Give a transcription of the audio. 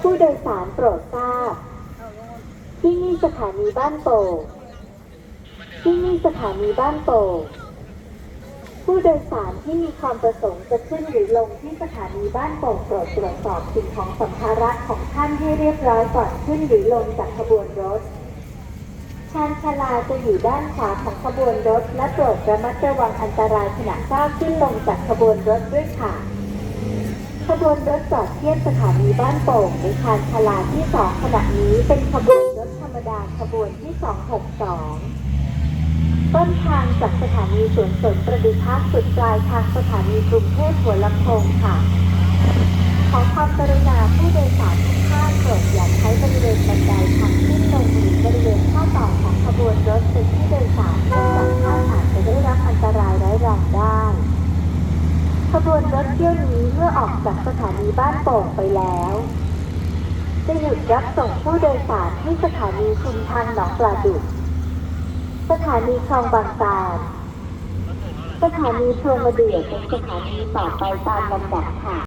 ผู้โดยสารโปรดทราบ ที่นี่สถานีบ้านโป่งที่นี่สถานีบ้านโป่งผู้โดยสารที่มีความประสงค์จะขึ้นหรือลงที่สถานีบ้านโป่งโปรดตรวจสอบสิ่งของสัมภาระของท่านให้เรียบร้อยก่อนขึ้นหรือลงจากขบวนรถ ชานชาลาจะอยู่ด้านขวาของขบวนรถ และโปรดระมัดระวังอันตรายขณะก้าวขึ้นลงจากขบวนรถด้วยค่ะ ขบวนรถจอดเทียบสถานีบ้านโป่งในชานชาลาที่สองขณะนี้เป็นขบวนรถธรรมดาขบวนที่ 262 ต้นทางจากสถานีสวนสนประดิพัฒน์สุดปลายทางสถานีกรุงเทพหัวลำโพงค่ะ ขอความกรุณาผู้โดยสารทุกท่านโปรดอย่าใช้ ขบวนรถเที่ยวนี้เมื่อออกจากสถานีบ้านโป่งไปแล้ว จะหยุดรับส่งผู้โดยสารที่สถานีชุมทางหนองปลาดุก สถานีคลองบางตาลสถานีพรมเดือเป็นสถานีต่อไปตามลำดับค่ะ